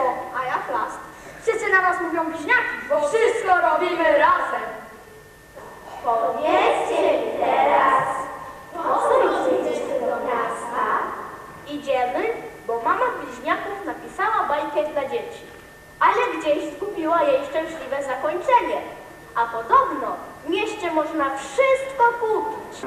A ja chlast. Wszyscy na nas mówią bliźniaki, bo wszystko robimy razem. Powiedzcie mi teraz, po co idziecie do miasta? Idziemy, bo mama bliźniaków napisała bajkę dla dzieci, ale gdzieś skupiła jej szczęśliwe zakończenie. A podobno w mieście można wszystko kupić.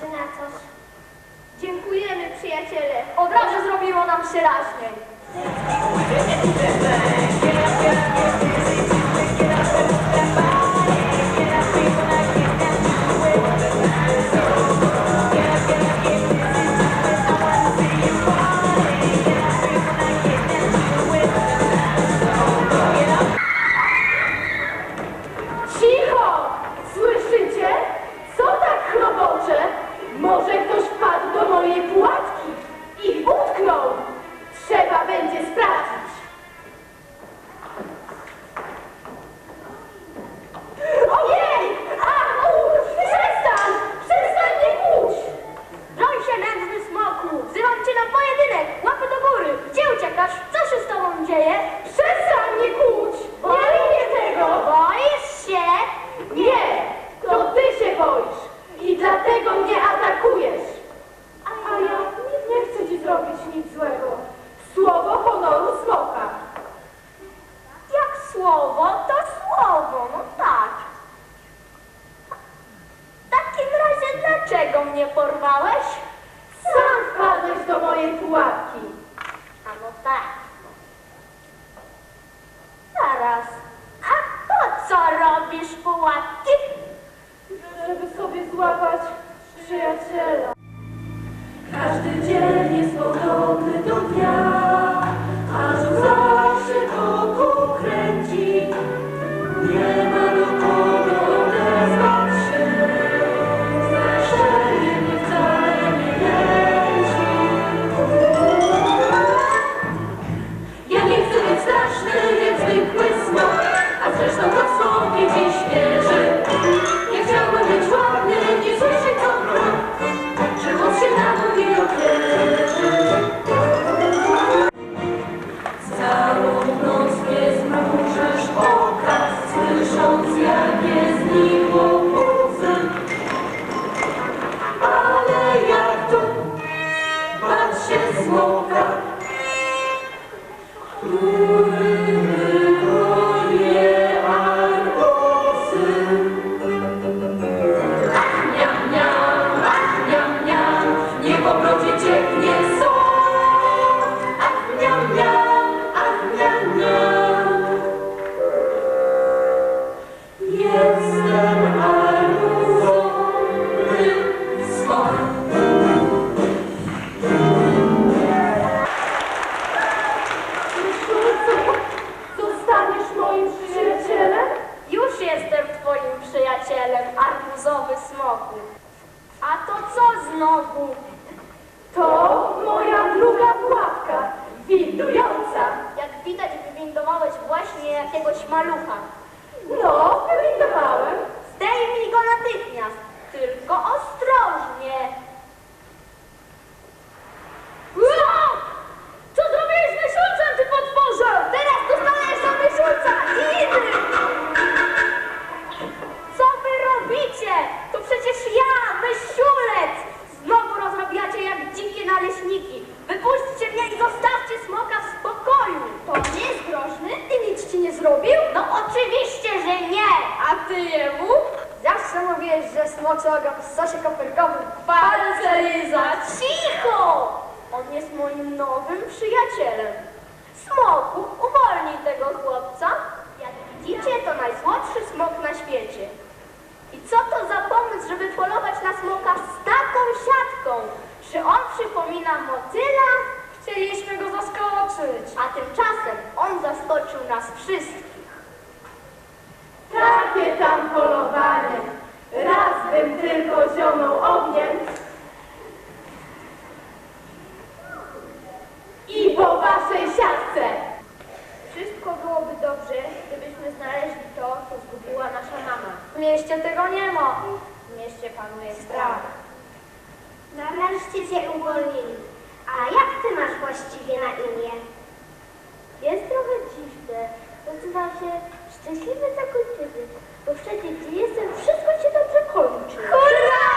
się na coś. Dziękujemy, przyjaciele. Od razu zrobiło nam się raźniej. maluca. Koperkowym. Palce liza, cicho! On jest moim nowym przyjacielem. Smoku, uwolnij tego chłopca. Jak widzicie, to najsłodszy smok na świecie. I co to za pomysł, żeby polować na smoka z taką siatką? Czy on przypomina motyla? Chcieliśmy go zaskoczyć. A tymczasem on zaskoczył nas wszystkich. Takie tam polowanie. Bym tylko zionął ogniem. I po waszej siatce. Wszystko byłoby dobrze, gdybyśmy znaleźli to, co zgubiła nasza mama. W mieście tego nie ma. W mieście panuje strach. Nareszcie cię uwolnili. A jak ty masz właściwie na imię? Jest trochę dziwne. Nazywa się Szczęśliwy Zakończony. Bo wszędzie, gdzie jestem, wszystko się dobrze kończy. Hurra!